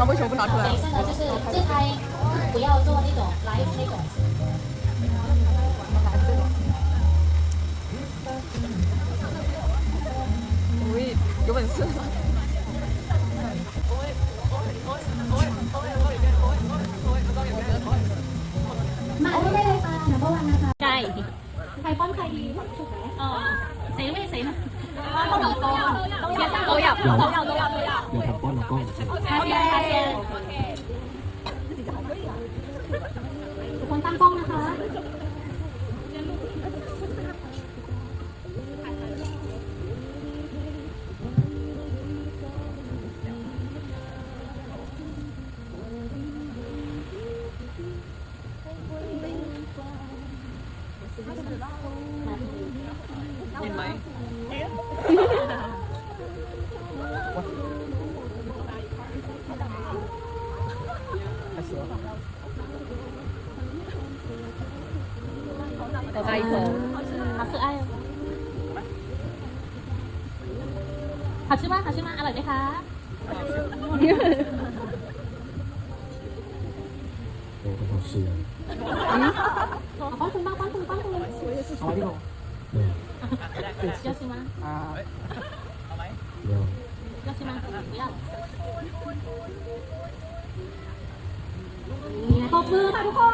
的光，刚刚为什么不拿出来等一？下呢，就是自拍，不要做那种 live 那种。 อุ้ย有本事。 มาได้เลยค่ะนัมเบอร์วันนะคะ ไก่ ใครป้อนใครดีถูกไหม 哦，谁喂谁呢？都有都有都有都有都有都有都有。 เดี๋ยวผมป้อนน้องกล้อ 거. 하세요, 하세요. ต่อไปของผักคือไอ้ผักชื่อว่าผักชื่อว่าอร่อยไหมคะโอ้กระเพาะเสียงป้อนคุณป้าป้อนคุณป้อนคุณเอาไว้ที่ผมเจ้าชิมะเอาไว้เจ้าชิมะเดี๋ยวขอบมือค่ะทุกคน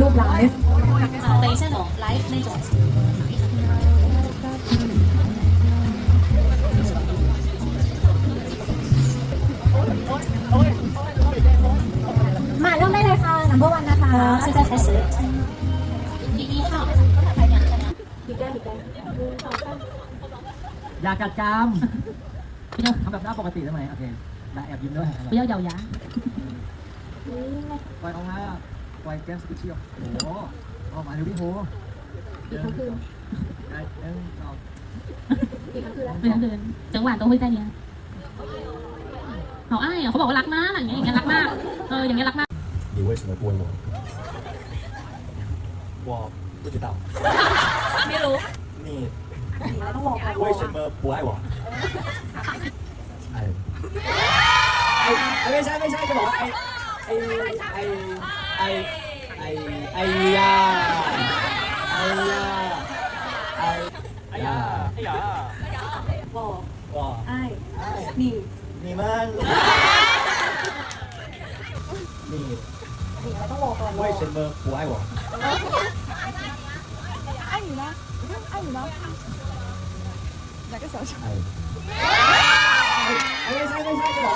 รูปไลฟ์ 啊，等一下种 live 那种。 มาเริ่มได้เลยค่ะ number one นะคะ 好，现在开始。第一号， ผิดแก้ผิดแก้ อย่ากัดกราม 不要 ทำแบบหน้าปกติได้ไหมโอเคแล้วแอบยิ้มด้วย 不要咬牙。 ปล่อยออกมา ปล่อยแก้มสกิชชี่ออกโอ้โหออกมาดูดิโห อีกทั้งคืน ได้เอ้ยเอา อีกทั้งคืนแล้ว 不能人整晚都会在呢好爱อ่ะเขาบอกว่ารักมากอย่างเงี้ยอย่างเงี้ยรักมาก เอออย่างเงี้ยรักมาก 你为什么不问我我不知道 ไม่รู้ 你 ต้องบอกก่อน 为什么不爱我ไอ้ไอ้ไม่ใช่ไม่ใช่จะบอกว่าไอ้ ai ai ai ai ai ya ai ya ai ai ya ai ya bỏ bỏ ai mình mình man นี่นี่เราต้องรอก่อนเว้ยเซนเบอร์กูไอ้หวะไอ้อยู่นะไอ้อยู่นะอยากก็สาวชายไอ้ไม่ใช่ไม่ใช่ก็หรอ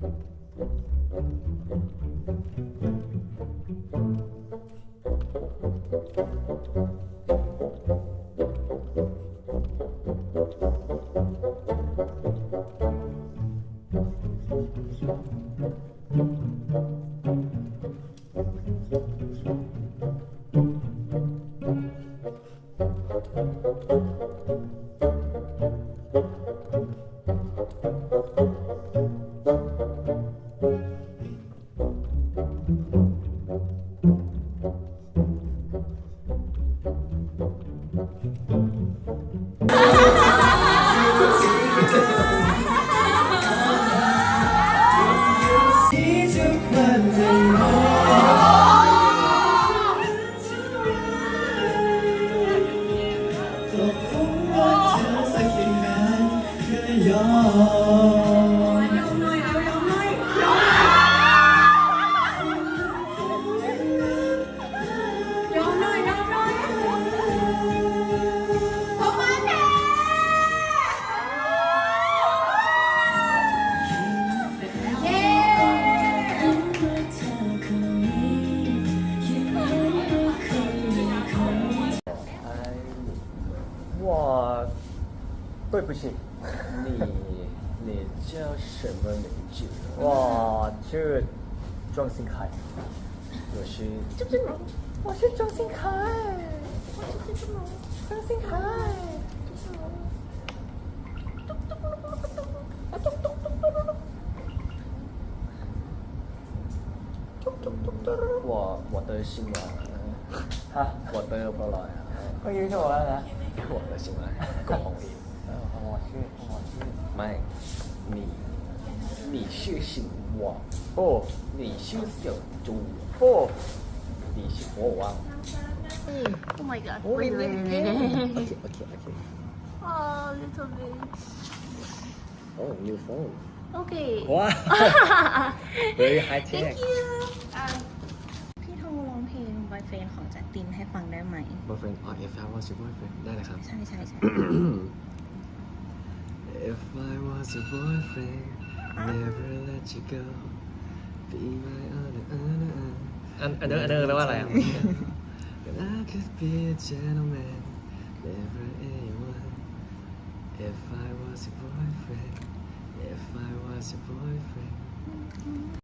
Thank you. 对不起你你叫什么名字？我是庄新凯，我是郑志龙，我是庄新凯，我是郑志龙，庄新凯，我我的新郎哈，我的不来啊，我要做啊，我的新郎郭宏烈。 โมยชื่อขโมยชื่อไม่หนีหนีชื่อสิงหัวโอ้หนีชื่อเสี่ยวจูโอ้หนีชื่อหัววัง Oh my god. Oh, wait, wait, wait. okay, okay, okay. Oh, little bit. Oh, new phone. Okay. Wow. Very high tech. Thank you. พี่โทรร้องเพลง boyfriend ของจัสตินให้ฟังได้ไหม boyfriend or if I was your boyfriend ได้เลยครับ ใช่ใช่ใช่ If I was your boyfriend, never let you go. Be my other, other, other. อันอันเดอร์อันเดอร์แปลว่าอะไรอ่ะ And I could be a gentleman, never anyone. If I was your boyfriend, if I was your boyfriend.